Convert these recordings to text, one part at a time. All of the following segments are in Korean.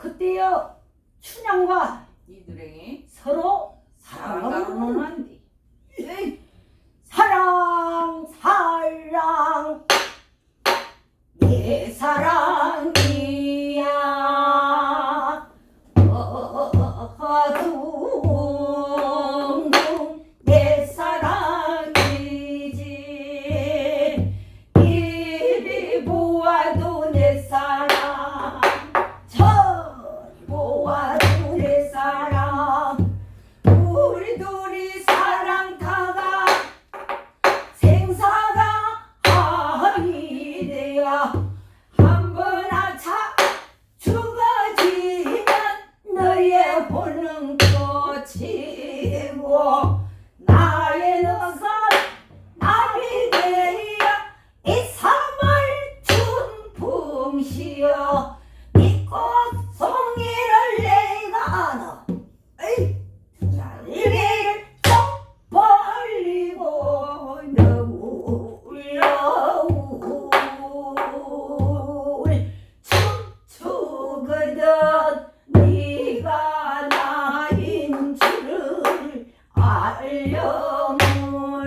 그때여 춘향과 이두랭이 서로 사랑을 사랑을 나누는디. 사랑 사랑 내 사랑이야. 어둥둥 내 사랑이지. 이리 보아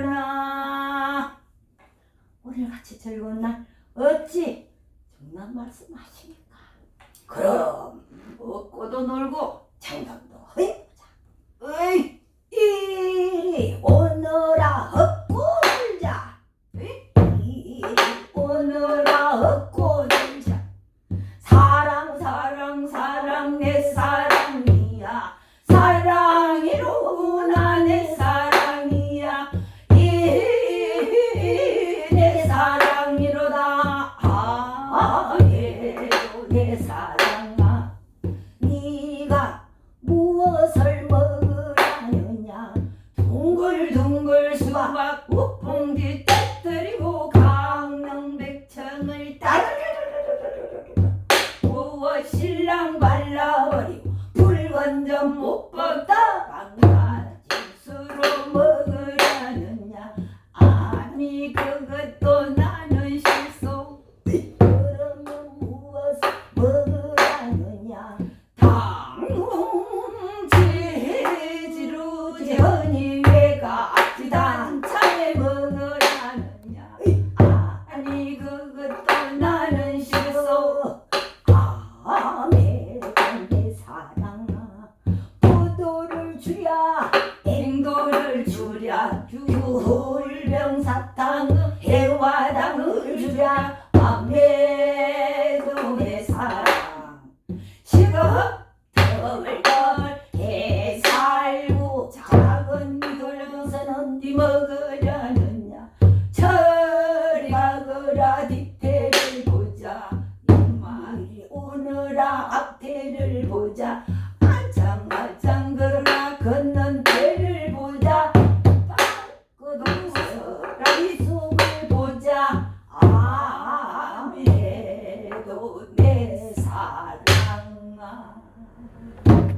알려무나 오늘 같이 즐거운 날 어찌 정난 말씀하시니까? 그럼 먹고도 놀고 장담도 해보자. 어이 이리 오너라 헛고 놀자. 이리 오너라 헛고 수박 우풍지 터뜨리고 강릉 백청을 따르르르르르르르 부어 신랑 발라버리고 불건전 못 주희야. love.